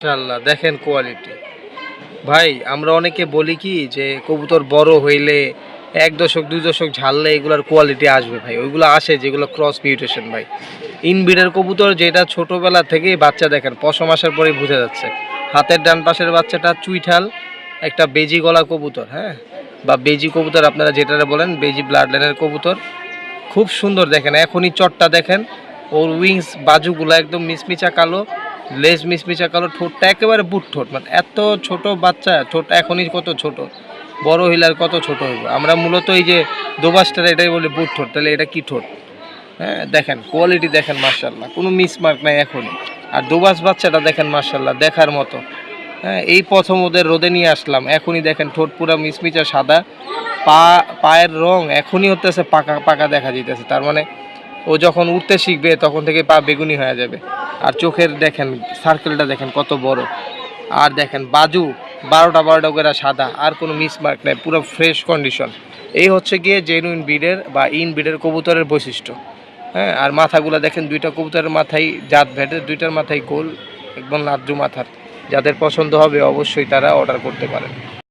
মাশাআল্লাহ দেখেন কোয়ালিটি ভাই, আমরা অনেকে বলি কি যে কবুতর বড় হইলে এক দশক, দুই দশক ঝাললে এগুলার কোয়ালিটি আসবে ভাই। ওইগুলো আসে যেগুলো ক্রস মিউটেশন ভাই। ইনবিডের কবুতর যেটা ছোটবেলা থেকেই বাচ্চা দেখেন, পশম আসার পরেই বোঝা যাচ্ছে। হাতের ডান পাশের বাচ্চাটা চুইঠাল, একটা বেজি গলা কবুতর হ্যাঁ? বা বেজি কবুতর আপনারা যেটা বলেন, বেজি ব্লাড লাইনের কবুতর। খুব সুন্দর দেখেন, এখনই চটটা দেখেন। ওর উইংস বাজুগুলো একদম মিসমিচা কালো। লেজ মিসমিচা কালো, ঠোঁটটা একেবারে বুট ঠোঁট মানে এত ছোট বাচ্চা, ঠোঁট এখনই কত ছোট, বড় হইলে আর কত ছোট হইব? আমরা মূলত এই যে দোবাসটার এটাই বলি বুট ঠোঁট, তাহলে এটা কি ঠোঁট? হ্যাঁ দেখেন কোয়ালিটি দেখেন মার্শাল্লাহ কোনো মিসমার্ক নাই এখনই। আর দোবাস বাচ্চাটা দেখেন মার্শাল্লাহ দেখার মতো। হ্যাঁ এই প্রথম ওদের রোদে নিয়ে আসলাম, এখনই দেখেন, ঠোঁট পুরা মিসমিচা সাদা, পা, পায়ের রং এখনই হতেছে পাকা পাকা দেখা যেতেছে তার মানে ও যখন উঠতে শিখবে, তখন থেকে পা বেগুনি হয়ে যাবে। আর চোখের দেখেন সার্কেলটা দেখেন কত বড়। আর দেখেন, বাজু, বারোটা বারোটা করে সাদা, আর কোনো মিসমার্ক নেই, পুরো ফ্রেশ কন্ডিশন এই হচ্ছে গিয়ে জেনুইন ব্রিডের বা ইন ব্রিডের কবুতরের বৈশিষ্ট্য। হ্যাঁ আর মাথাগুলো দেখেন, দুইটা কবুতরের মাথায় জাত ভেটে দুইটার মাথায় গোল, একদম লাদ্রু মাথার। যাদের পছন্দ হবে, অবশ্যই তারা অর্ডার করতে পারেন।